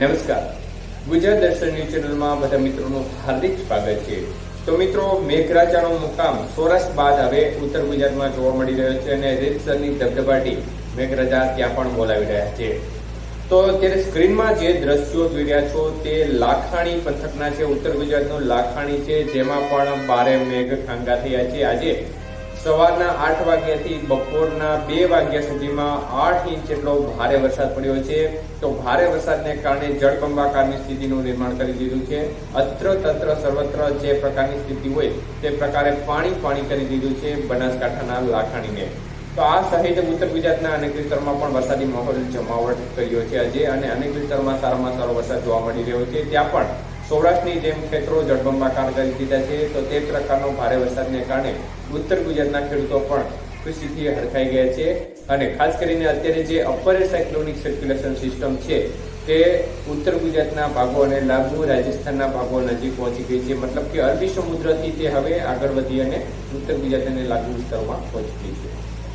નમસ્કાર. ગુજરાત દર્શન ન્યૂઝ ચેનલમાં બધા મિત્રોનું હાર્દિક સ્વાગત છે. તો મિત્રો, મેઘરાજાનો મુકામ સૌરાષ્ટ્ર બાદ હવે ઉત્તર ગુજરાતમાં જોવા મળી રહ્યો છે અને રીતસરની ધબધબાટી મેઘરાજા ત્યાં પણ બોલાવી રહ્યા છે. તો અત્યારે સ્ક્રીનમાં જે દ્રશ્યો જોઈ રહ્યા છો તે લાખાણી પંથકના છે. ઉત્તર ગુજરાતનું લાખાણી છે. જેમાં પણ ભારે મેઘ ખાંગા થયા છે. આજે સવારના આઠ વાગ્યાથી બપોરના બે વાગ્યા સુધીમાં આઠ ઇંચ જેટલો ભારે વરસાદ પડ્યો છે. તો ભારે વરસાદને કારણે જળબંબાકારની સ્થિતિનું નિર્માણ કરી દીધું છે. અત્ર તત્ર સર્વત્ર જે પ્રકારની સ્થિતિ હોય તે પ્રકારે પાણી પાણી કરી દીધું છે બનાસકાંઠાના લાખાણીને. તો આ સહિત ઉત્તર ગુજરાતના અનેક વિસ્તારોમાં પણ વરસાદી માહોલ જમાવટ કર્યો છે આજે અને અનેક વિસ્તારોમાં સારામાં સારો વરસાદ જોવા મળી રહ્યો છે. ત્યાં પણ સૌરાષ્ટ્રની જેમ ખેતરો જળબંબાકાર કરી દીધા છે, તો તે પ્રકારનો ભારે વરસાદને કારણે ઉત્તર ગુજરાતના ખેડૂતો પણ ખુશીથી હડકાઈ ગયા છે. અને ખાસ કરીને અત્યારે જે અપર સાયક્લોનિક સર્ક્યુલેશન સિસ્ટમ છે, તે ઉત્તર ગુજરાતના ભાગો અને લાગુ રાજસ્થાનના ભાગો નજીક પહોંચી ગઈ છે. મતલબ કે અરબી સમુદ્રથી તે હવે આગળ વધી અને ઉત્તર ગુજરાત અને લાગુ વિસ્તારોમાં પહોંચી ગઈ છે.